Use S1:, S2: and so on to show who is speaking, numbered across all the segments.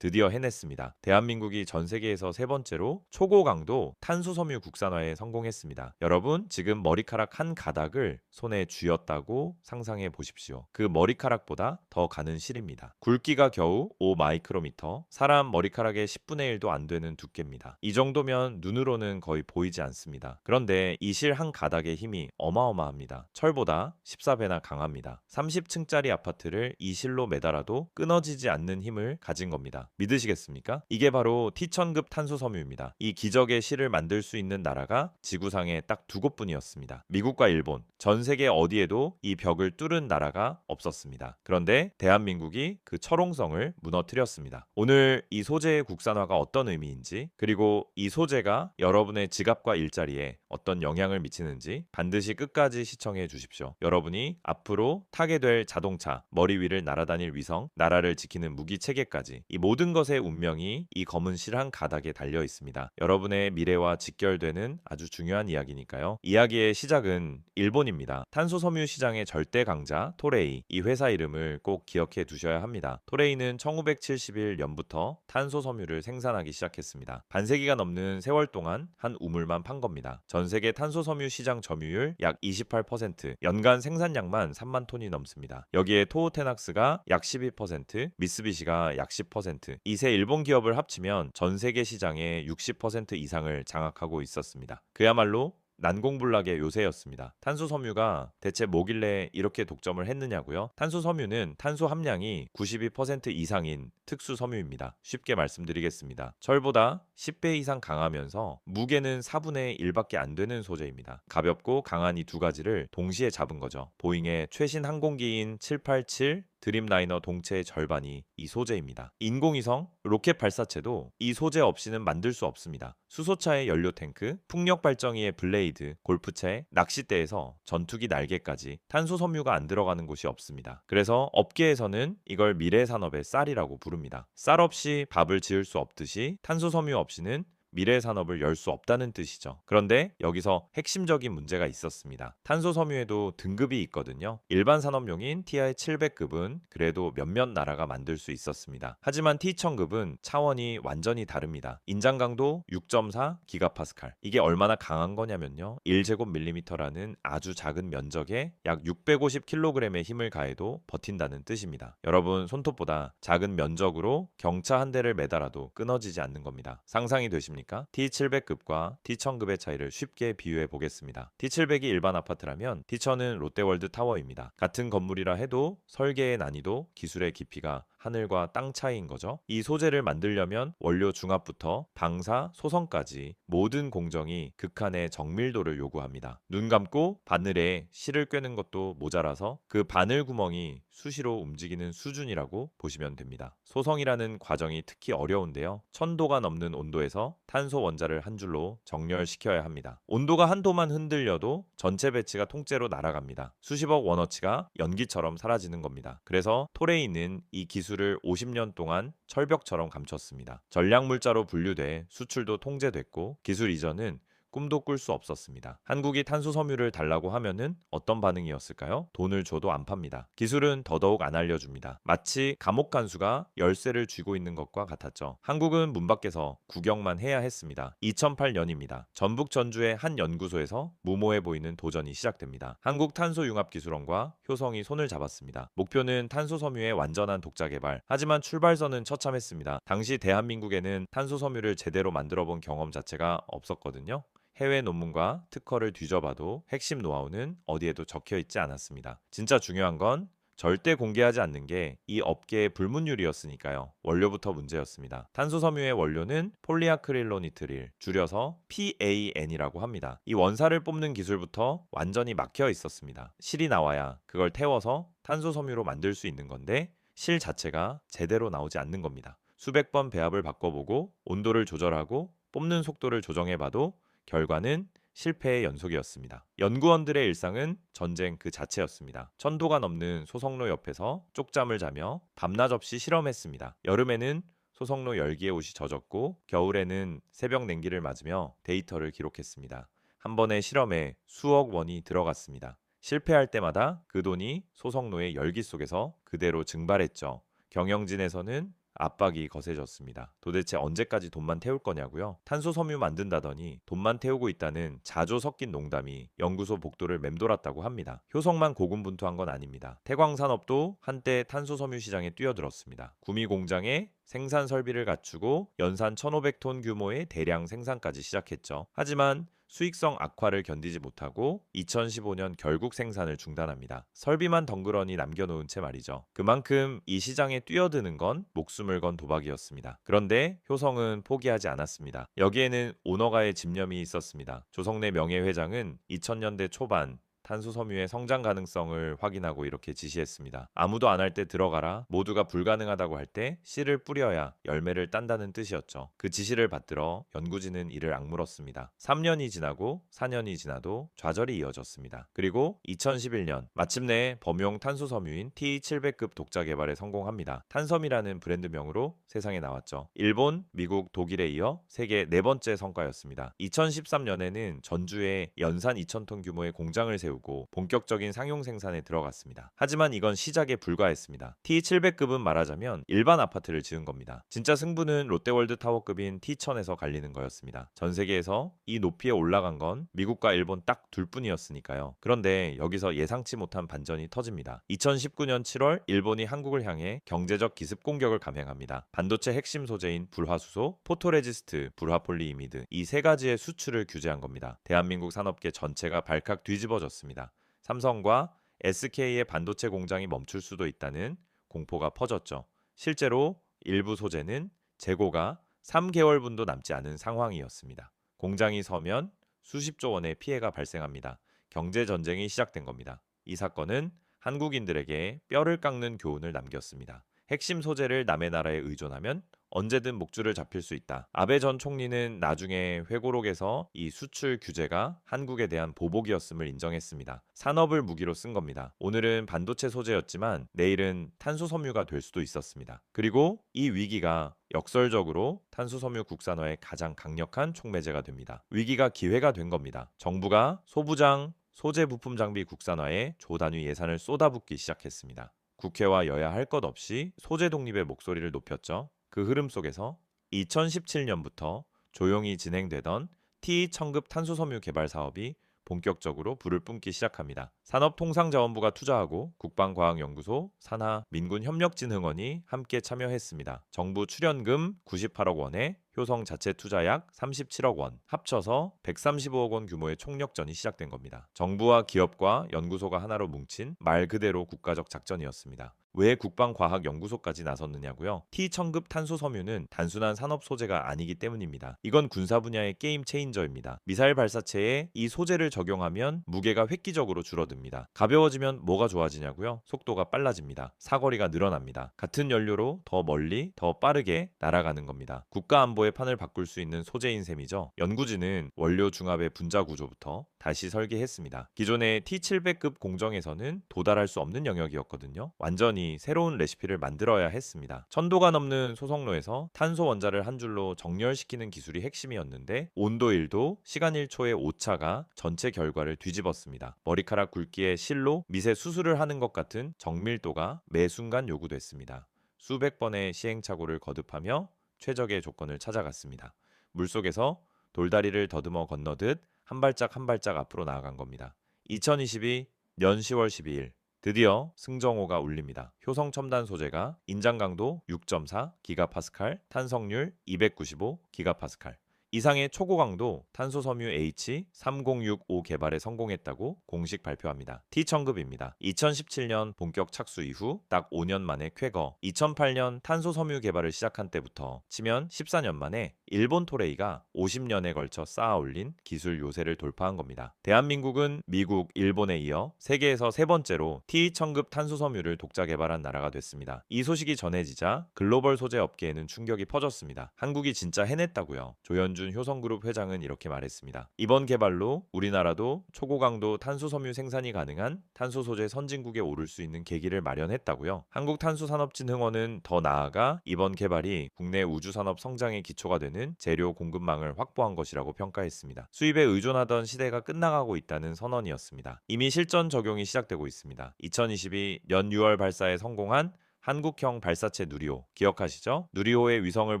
S1: 드디어 해냈습니다. 대한민국이 전 세계에서 세 번째로 초고강도 탄소 섬유 국산화에 성공했습니다. 여러분, 지금 머리카락 한 가닥을 손에 쥐었다고 상상해 보십시오. 그 머리카락보다 더 가는 실입니다. 굵기가 겨우 5 마이크로미터, 사람 머리카락의 10분의 1도 안 되는 두께입니다. 이 정도면 눈으로는 거의 보이지 않습니다. 그런데 이 실 한 가닥의 힘이 어마어마합니다. 철보다 14배나 강합니다. 30층짜리 아파트를 이 실로 매달아도 끊어지지 않는 힘을 가진 겁니다. 믿으시겠습니까? 이게 바로 T1000급 탄소 섬유입니다. 이 기적의 실을 만들 수 있는 나라가 지구상에 딱 두 곳뿐이었습니다. 미국과 일본, 전 세계 어디에도 이 벽을 뚫은 나라가 없었습니다. 그런데 대한민국이 그 철옹성을 무너뜨렸습니다. 오늘 이 소재의 국산화가 어떤 의미인지, 그리고 이 소재가 여러분의 지갑과 일자리에 어떤 영향을 미치는지 반드시 끝까지 시청해 주십시오. 여러분이 앞으로 타게 될 자동차, 머리 위를 날아다닐 위성, 나라를 지키는 무기 체계까지 이 모든 것의 운명이 이 검은 실 한 가닥에 달려 있습니다. 여러분의 미래와 직결되는 아주 중요한 이야기니까요. 이야기의 시작은 일본입니다. 탄소 섬유 시장의 절대 강자 토레이 이 회사 이름을 꼭 기억해 두셔야 합니다. 토레이는 1971년부터 탄소 섬유를 생산하기 시작했습니다. 반세기가 넘는 세월 동안 한 우물만 판 겁니다. 전 세계 탄소 섬유 시장 점유율 약 28%, 연간 생산량만 3만 톤이 넘습니다. 여기에 토우테낙스가 약 12%, 미쓰비시가 약 10%, 이세 일본 기업을 합치면 전 세계 시장의 60% 이상을 장악하고 있었습니다. 그야말로 난공불락의 요새였습니다. 탄소 섬유가 대체 뭐길래 이렇게 독점을 했느냐고요? 탄소 섬유는 탄소 함량이 92% 이상인 특수 섬유입니다. 쉽게 말씀드리겠습니다. 철보다 10배 이상 강하면서 무게는 4분의 1밖에 안 되는 소재입니다. 가볍고 강한 이 두 가지를 동시에 잡은 거죠. 보잉의 최신 항공기인 787 드림라이너 동체의 절반이 이 소재입니다. 인공위성, 로켓 발사체도 이 소재 없이는 만들 수 없습니다. 수소차의 연료 탱크, 풍력 발전기의 블레이드, 골프채, 낚싯대에서 전투기 날개까지 탄소 섬유가 안 들어가는 곳이 없습니다. 그래서 업계에서는 이걸 미래 산업의 쌀이라고 부릅니다. 쌀 없이 밥을 지을 수 없듯이 탄소 섬유 없이는 미래 산업을 열 수 없다는 뜻이죠. 그런데 여기서 핵심적인 문제가 있었습니다. 탄소 섬유에도 등급이 있거든요. 일반 산업용인 TI 700급은 그래도 몇몇 나라가 만들 수 있었습니다. 하지만 T1000급은 차원이 완전히 다릅니다. 인장 강도 6.4 기가파스칼. 이게 얼마나 강한 거냐면요. 1제곱밀리미터라는 아주 작은 면적에 약 650kg의 힘을 가해도 버틴다는 뜻입니다. 여러분 손톱보다 작은 면적으로 경차 한 대를 매달아도 끊어지지 않는 겁니다. 상상이 되십니까? 있습니까? T700급과 T1000급의 차이를 쉽게 비유해 보겠습니다. T700이 일반 아파트라면 T1000은 롯데월드 타워입니다. 같은 건물이라 해도 설계의 난이도, 기술의 깊이가 하늘과 땅 차이인 거죠. 이 소재를 만들려면 원료 중압부터 방사, 소성까지 모든 공정이 극한의 정밀도를 요구합니다. 눈 감고 바늘에 실을 꿰는 것도 모자라서 그 바늘 구멍이 수시로 움직이는 수준이라고 보시면 됩니다. 소성이라는 과정이 특히 어려운데요. 천도가 넘는 온도에서 탄소 원자를 한 줄로 정렬시켜야 합니다. 온도가 한 도만 흔들려도 전체 배치가 통째로 날아갑니다. 수십억 원어치가 연기처럼 사라지는 겁니다. 그래서 토레이는 이 기술 을 50년 동안 철벽처럼 감췄습니다. 전략 물자로 분류돼 수출도 통제됐고 기술 이전은 꿈도 꿀 수 없었습니다. 한국이 탄소 섬유를 달라고 하면은 어떤 반응이었을까요? 돈을 줘도 안 팝니다. 기술은 더더욱 안 알려줍니다. 마치 감옥 간수가 열쇠를 쥐고 있는 것과 같았죠. 한국은 문 밖에서 구경만 해야 했습니다. 2008년입니다. 전북 전주의 한 연구소에서 무모해 보이는 도전이 시작됩니다. 한국 탄소융합기술원과 효성이 손을 잡았습니다. 목표는 탄소 섬유의 완전한 독자 개발. 하지만 출발선은 처참했습니다. 당시 대한민국에는 탄소 섬유를 제대로 만들어 본 경험 자체가 없었거든요. 해외 논문과 특허를 뒤져봐도 핵심 노하우는 어디에도 적혀 있지 않았습니다. 진짜 중요한 건 절대 공개하지 않는 게 이 업계의 불문율이었으니까요. 원료부터 문제였습니다. 탄소 섬유의 원료는 폴리아크릴로니트릴, 줄여서 PAN이라고 합니다. 이 원사를 뽑는 기술부터 완전히 막혀 있었습니다. 실이 나와야 그걸 태워서 탄소 섬유로 만들 수 있는 건데 실 자체가 제대로 나오지 않는 겁니다. 수백 번 배합을 바꿔보고 온도를 조절하고 뽑는 속도를 조정해봐도 결과는 실패의 연속이었습니다. 연구원들의 일상은 전쟁 그 자체였습니다. 천도가 넘는 소성로 옆에서 쪽잠을 자며 밤낮 없이 실험했습니다. 여름에는 소성로 열기에 옷이 젖었고 겨울에는 새벽 냉기를 맞으며 데이터를 기록했습니다. 한 번의 실험에 수억 원이 들어갔습니다. 실패할 때마다 그 돈이 소성로의 열기 속에서 그대로 증발했죠. 경영진에서는 압박이 거세졌습니다. 도대체 언제까지 돈만 태울 거냐고요? 탄소 섬유 만든다더니 돈만 태우고 있다는 자조 섞인 농담이 연구소 복도를 맴돌았다고 합니다. 효성만 고군분투한 건 아닙니다. 태광 산업도 한때 탄소 섬유 시장에 뛰어들었습니다. 구미 공장에 생산 설비를 갖추고 연산 1,500톤 규모의 대량 생산까지 시작했죠. 하지만 수익성 악화를 견디지 못하고 2015년 결국 생산을 중단합니다. 설비만 덩그러니 남겨놓은 채 말이죠. 그만큼 이 시장에 뛰어드는 건 목숨을 건 도박이었습니다. 그런데 효성은 포기하지 않았습니다. 여기에는 오너가의 집념이 있었습니다. 조성래 명예회장은 2000년대 초반 탄소 섬유의 성장 가능성을 확인하고 이렇게 지시했습니다. 아무도 안 할 때 들어가라. 모두가 불가능하다고 할 때 씨를 뿌려야 열매를 딴다는 뜻이었죠. 그 지시를 받들어 연구진은 이를 악물었습니다. 3년이 지나고 4년이 지나도 좌절이 이어졌습니다. 그리고 2011년 마침내 범용 탄소 섬유인 T700급 독자 개발에 성공합니다. 탄섬이라는 브랜드명으로 세상에 나왔죠. 일본, 미국, 독일에 이어 세계 네 번째 성과였습니다. 2013년에는 전주에 연산 2,000톤 규모의 공장을 세우고 세우고 본격적인 상용 생산에 들어갔습니다. 하지만 이건 시작에 불과했습니다. T700급은 말하자면 일반 아파트를 지은 겁니다. 진짜 승부는 롯데월드 타워급인 T1000에서 갈리는 거였습니다. 전 세계에서 이 높이에 올라간 건 미국과 일본 딱 둘 뿐이었으니까요. 그런데 여기서 예상치 못한 반전이 터집니다. 2019년 7월 일본이 한국을 향해 경제적 기습 공격을 감행합니다. 반도체 핵심 소재인 불화수소, 포토레지스트, 불화폴리이미드 이 세 가지의 수출을 규제한 겁니다. 대한민국 산업계 전체가 발칵 뒤집어졌습니다. 있습니다. 삼성과 SK의 반도체 공장이 멈출 수도 있다는 공포가 퍼졌죠. 실제로 일부 소재는 재고가 3개월분도 남지 않은 상황이었습니다. 공장이 서면 수십조 원의 피해가 발생합니다. 경제 전쟁이 시작된 겁니다. 이 사건은 한국인들에게 뼈를 깎는 교훈을 남겼습니다. 핵심 소재를 남의 나라에 의존하면 언제든 목줄을 잡힐 수 있다. 아베 전 총리는 나중에 회고록에서 이 수출 규제가 한국에 대한 보복이었음을 인정했습니다. 산업을 무기로 쓴 겁니다. 오늘은 반도체 소재였지만 내일은 탄소 섬유가 될 수도 있었습니다. 그리고 이 위기가 역설적으로 탄소 섬유 국산화의 가장 강력한 촉매제가 됩니다. 위기가 기회가 된 겁니다. 정부가 소부장 소재 부품 장비 국산화에 조 단위 예산을 쏟아붓기 시작했습니다. 국회와 여야 할 것 없이 소재 독립의 목소리를 높였죠. 그 흐름 속에서 2017년부터 조용히 진행되던 T1000급 탄소섬유 개발 사업이 본격적으로 불을 뿜기 시작합니다. 산업통상자원부가 투자하고 국방과학연구소, 산하, 민군협력진흥원이 함께 참여했습니다. 정부 출연금 98억 원에 효성 자체 투자 약 37억 원, 합쳐서 135억 원 규모의 총력전이 시작된 겁니다. 정부와 기업과 연구소가 하나로 뭉친 말 그대로 국가적 작전이었습니다. 왜 국방과학연구소까지 나섰느냐고요? T1000급 탄소 섬유는 단순한 산업 소재가 아니기 때문입니다. 이건 군사 분야의 게임 체인저입니다. 미사일 발사체에 이 소재를 적용하면 무게가 획기적으로 줄어듭니다. 가벼워지면 뭐가 좋아지냐고요? 속도가 빨라집니다. 사거리가 늘어납니다. 같은 연료로 더 멀리, 더 빠르게 날아가는 겁니다. 국가 안보 의 판을 바꿀 수 있는 소재인 셈이죠. 연구진은 원료 중합의 분자 구조부터 다시 설계했습니다. 기존의 T700급 공정에서는 도달할 수 없는 영역이었거든요. 완전히 새로운 레시피를 만들어야 했습니다. 천도가 넘는 소성로에서 탄소 원자를 한 줄로 정렬시키는 기술이 핵심이었는데 온도 1도, 시간 1초의 오차가 전체 결과를 뒤집었습니다. 머리카락 굵기의 실로 미세 수술을 하는 것 같은 정밀도가 매 순간 요구됐습니다. 수백 번의 시행착오를 거듭하며 최적의 조건을 찾아갔습니다. 물속에서 돌다리를 더듬어 건너듯 한 발짝 한 발짝 앞으로 나아간 겁니다. 2022년 10월 12일 드디어 승정호가 울립니다. 효성 첨단 소재가 인장 강도 6.4 기가파스칼, 탄성률 295 기가파스칼, 이상의 초고강도 탄소 섬유 H3065 개발에 성공했다고 공식 발표합니다. T1000급입니다. 2017년 본격 착수 이후 딱 5년 만에 쾌거, 2008년 탄소 섬유 개발을 시작한 때부터 치면 14년 만에 일본 토레이가 50년에 걸쳐 쌓아 올린 기술 요새를 돌파한 겁니다. 대한민국은 미국, 일본에 이어 세계에서 세 번째로 T1000급 탄소 섬유를 독자 개발한 나라가 됐습니다. 이 소식이 전해지자 글로벌 소재 업계에는 충격이 퍼졌습니다. 한국이 진짜 해냈다고요. 조현주 김준 효성그룹 회장은 이렇게 말했습니다. 이번 개발로 우리나라도 초고강도 탄소섬유 생산이 가능한 탄소 소재 선진국에 오를 수 있는 계기를 마련했다고요. 한국탄소산업진흥원은 더 나아가 이번 개발이 국내 우주산업 성장의 기초가 되는 재료 공급망을 확보한 것이라고 평가했습니다. 수입에 의존하던 시대가 끝나가고 있다는 선언이었습니다. 이미 실전 적용이 시작되고 있습니다. 2022년 6월 발사에 성공한 한국형 발사체 누리호 기억하시죠? 누리호의 위성을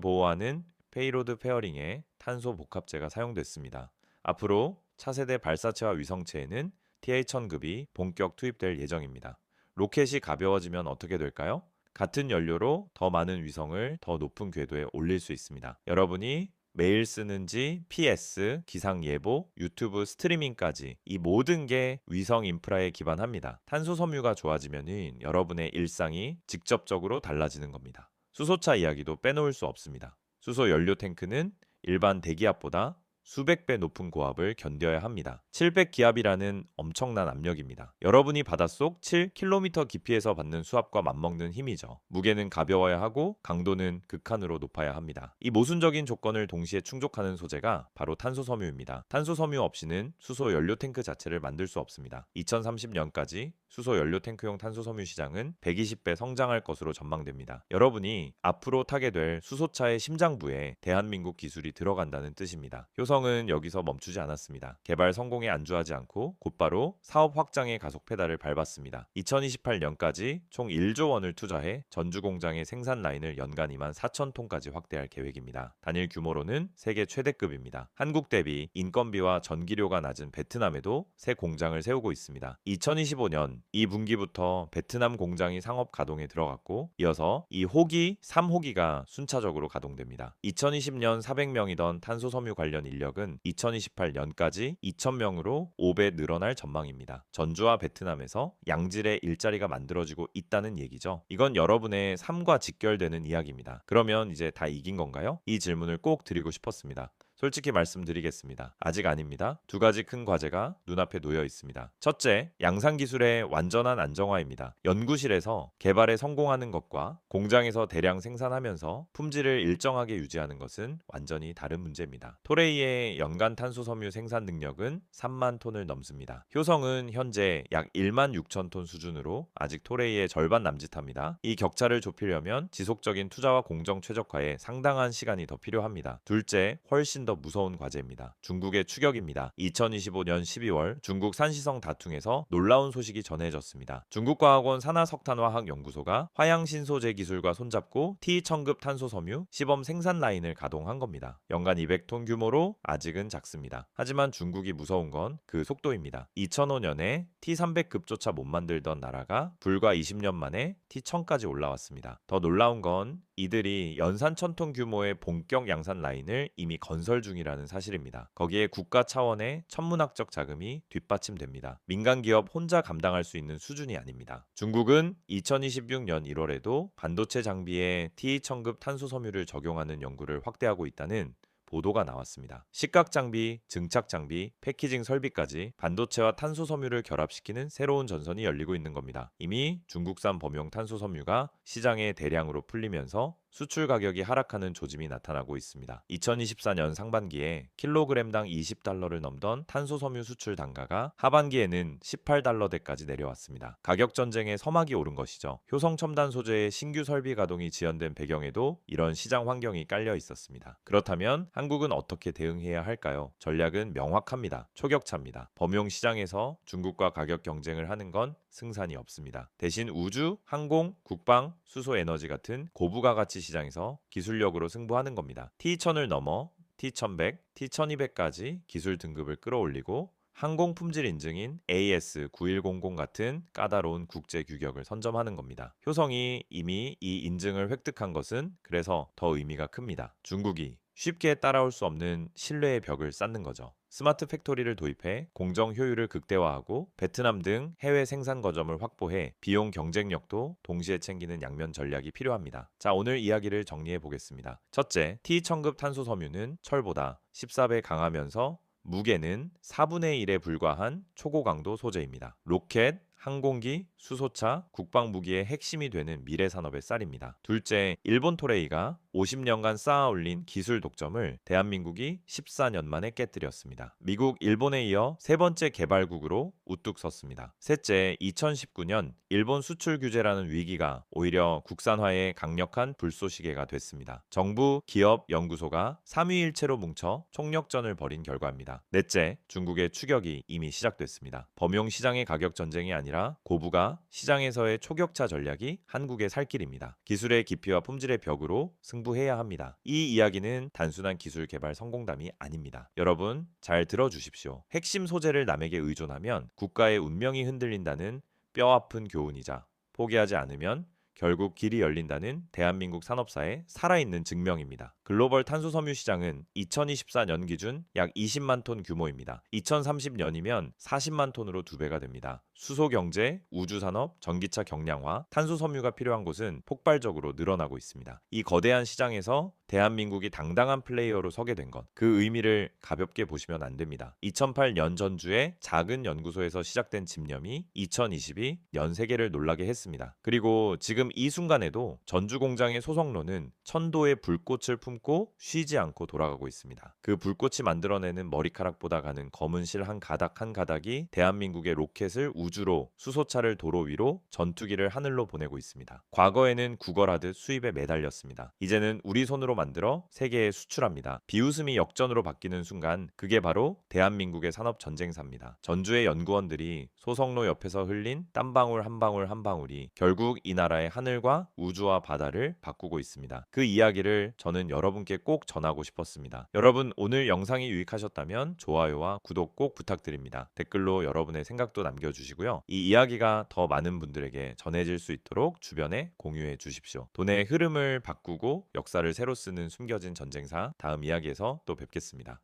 S1: 보호하는 페이로드 페어링에 탄소 복합재가 사용됐습니다. 앞으로 차세대 발사체와 위성체에는 TA1000급이 본격 투입될 예정입니다. 로켓이 가벼워지면 어떻게 될까요? 같은 연료로 더 많은 위성을 더 높은 궤도에 올릴 수 있습니다. 여러분이 매일 쓰는지 PS, 기상 예보, 유튜브 스트리밍까지 이 모든 게 위성 인프라에 기반합니다. 탄소 섬유가 좋아지면은 여러분의 일상이 직접적으로 달라지는 겁니다. 수소차 이야기도 빼놓을 수 없습니다. 수소 연료 탱크는 일반 대기압보다 수백 배 높은 고압을 견뎌야 합니다. 700 기압이라는 엄청난 압력입니다. 여러분이 바닷속 7km 깊이에서 받는 수압과 맞먹는 힘이죠. 무게는 가벼워야 하고 강도는 극한으로 높아야 합니다. 이 모순적인 조건을 동시에 충족하는 소재가 바로 탄소 섬유입니다. 탄소 섬유 없이는 수소 연료 탱크 자체를 만들 수 없습니다. 2030년까지 수소 연료 탱크용 탄소 섬유 시장은 120배 성장할 것으로 전망됩니다. 여러분이 앞으로 타게 될 수소차의 심장부에 대한민국 기술이 들어간다는 뜻입니다. 효성 은 여기서 멈추지 않았습니다. 개발 성공에 안주하지 않고 곧바로 사업 확장의 가속 페달을 밟았습니다. 2028년까지 총 1조 원을 투자해 전주 공장의 생산 라인을 연간 2만 4천 톤까지 확대할 계획입니다. 단일 규모로는 세계 최대급입니다. 한국 대비 인건비와 전기료가 낮은 베트남에도 새 공장을 세우고 있습니다. 2025년 이 분기부터 베트남 공장이 상업 가동에 들어갔고 이어서 이 호기 3호기가 순차적으로 가동됩니다. 2020년 400명이던 탄소 섬유 관련 인력 은 2028년까지 2,000명으로 5배 늘어날 전망입니다. 전주와 베트남에서 양질의 일자리가 만들어지고 있다는 얘기죠. 이건 여러분의 삶과 직결되는 이야기입니다. 그러면 이제 다 이긴 건가요? 이 질문을 꼭 드리고 싶었습니다. 솔직히 말씀드리겠습니다. 아직 아닙니다. 두 가지 큰 과제가 눈앞에 놓여 있습니다. 첫째, 양산 기술의 완전한 안정화입니다. 연구실에서 개발에 성공하는 것과 공장에서 대량 생산하면서 품질을 일정하게 유지하는 것은 완전히 다른 문제입니다. 토레이의 연간 탄소 섬유 생산 능력은 3만 톤을 넘습니다. 효성은 현재 약 1만 6천 톤 수준으로 아직 토레이의 절반 남짓합니다. 이 격차를 좁히려면 지속적인 투자와 공정 최적화에 상당한 시간이 더 필요합니다. 둘째, 훨씬 더 무서운 과제입니다. 중국의 추격입니다. 2025년 12월 중국 산시성 다퉁에서 놀라운 소식이 전해졌습니다. 중국과학원 산하석탄화학연구소가 화양신소재 기술과 손잡고 T1000급 탄소 섬유 시범 생산 라인을 가동한 겁니다. 연간 200톤 규모로 아직은 작습니다. 하지만 중국이 무서운 건 그 속도입니다. 2005년에 T300급조차 못 만들던 나라가 불과 20년 만에 T1000까지 올라왔습니다. 더 놀라운 건 이들이 연산 1000톤 규모의 본격 양산 라인을 이미 건설 중이라는 사실입니다. 거기에 국가 차원의 천문학적 자금이 뒷받침됩니다. 민간 기업 혼자 감당할 수 있는 수준이 아닙니다. 중국은 2026년 1월에도 반도체 장비에 T1000급 탄소 섬유를 적용하는 연구를 확대하고 있다는 보도가 나왔습니다. 식각 장비, 증착 장비, 패키징 설비까지 반도체와 탄소 섬유를 결합시키는 새로운 전선이 열리고 있는 겁니다. 이미 중국산 범용 탄소 섬유가 시장에 대량으로 풀리면서 수출 가격이 하락하는 조짐이 나타나고 있습니다. 2024년 상반기에 킬로그램당 20달러를 넘던 탄소 섬유 수출 단가가 하반기에는 18달러대까지 내려왔습니다. 가격 전쟁에 서막이 오른 것이죠. 효성 첨단 소재의 신규 설비 가동이 지연된 배경에도 이런 시장 환경이 깔려 있었습니다. 그렇다면 한국은 어떻게 대응해야 할까요? 전략은 명확합니다. 초격차입니다. 범용 시장에서 중국과 가격 경쟁을 하는 건 승산이 없습니다. 대신 우주, 항공, 국방, 수소 에너지 같은 고부가 가치 시장에서 기술력으로 승부하는 겁니다. T1000을 넘어 T1100, T1200까지 기술 등급을 끌어올리고 항공 품질 인증인 AS9100 같은 까다로운 국제 규격을 선점하는 겁니다. 효성이 이미 이 인증을 획득한 것은 그래서 더 의미가 큽니다. 중국이 쉽게 따라올 수 없는 신뢰의 벽을 쌓는 거죠. 스마트 팩토리를 도입해 공정 효율을 극대화하고 베트남 등 해외 생산 거점을 확보해 비용 경쟁력도 동시에 챙기는 양면 전략이 필요합니다. 자, 오늘 이야기를 정리해 보겠습니다. 첫째, T1000급 탄소 섬유는 철보다 14배 강하면서 무게는 4분의 1에 불과한 초고강도 소재입니다. 로켓, 항공기, 수소차, 국방무기의 핵심이 되는 미래 산업의 쌀입니다. 둘째, 일본 토레이가 50년간 쌓아 올린 기술 독점을 대한민국이 14년 만에 깨뜨렸습니다. 미국, 일본에 이어 세 번째 개발국으로 우뚝 섰습니다. 셋째, 2019년 일본 수출 규제라는 위기가 오히려 국산화의 강력한 불쏘시개가 됐습니다. 정부, 기업, 연구소가 삼위일체로 뭉쳐 총력전을 벌인 결과입니다. 넷째, 중국의 추격이 이미 시작됐습니다. 범용 시장의 가격 전쟁이 아니라 고부가 시장에서의 초격차 전략이 한국의 살 길입니다. 기술의 깊이와 품질의 벽으로 승부해야 합니다. 이 이야기는 단순한 기술 개발 성공담이 아닙니다. 여러분 잘 들어주십시오. 핵심 소재를 남에게 의존하면 국가의 운명이 흔들린다는 뼈아픈 교훈이자 포기하지 않으면 결국 길이 열린다는 대한민국 산업사의 살아있는 증명입니다. 글로벌 탄소 섬유 시장은 2024년 기준 약 20만 톤 규모입니다. 2030년이면 40만 톤으로 두 배가 됩니다. 수소 경제, 우주 산업, 전기차 경량화, 탄소 섬유가 필요한 곳은 폭발적으로 늘어나고 있습니다. 이 거대한 시장에서 대한민국이 당당한 플레이어로 서게 된 것, 그 의미를 가볍게 보시면 안 됩니다. 2008년 전주의 작은 연구소에서 시작된 집념이 2022연 세계를 놀라게 했습니다. 그리고 지금 이 순간에도 전주 공장의 소성로는 천도의 불꽃을 품고 쉬지 않고 돌아가고 있습니다. 그 불꽃이 만들어내는 머리카락보다 가는 검은 실 한 가닥 한 가닥이 대한민국의 로켓을 우 주로 수소차를 도로 위로 전투기를 하늘로 보내고 있습니다. 과거에는 구걸하듯 수입에 매달렸습니다. 이제는 우리 손으로 만들어 세계에 수출합니다. 비웃음이 역전으로 바뀌는 순간 그게 바로 대한민국의 산업 전쟁사입니다. 전주의 연구원들이 소성로 옆에서 흘린 땀 방울 한 방울 한 방울이 결국 이 나라의 하늘과 우주와 바다를 바꾸고 있습니다. 그 이야기를 저는 여러분께 꼭 전하고 싶었습니다. 여러분 오늘 영상이 유익하셨다면 좋아요와 구독 꼭 부탁드립니다. 댓글로 여러분의 생각도 남겨 주시고요. 이 이야기가 더 많은 분들에게 전해질 수 있도록 주변에 공유해 주십시오. 돈의 흐름을 바꾸고 역사를 새로 쓰는 숨겨진 전쟁사 다음 이야기에서 또 뵙겠습니다.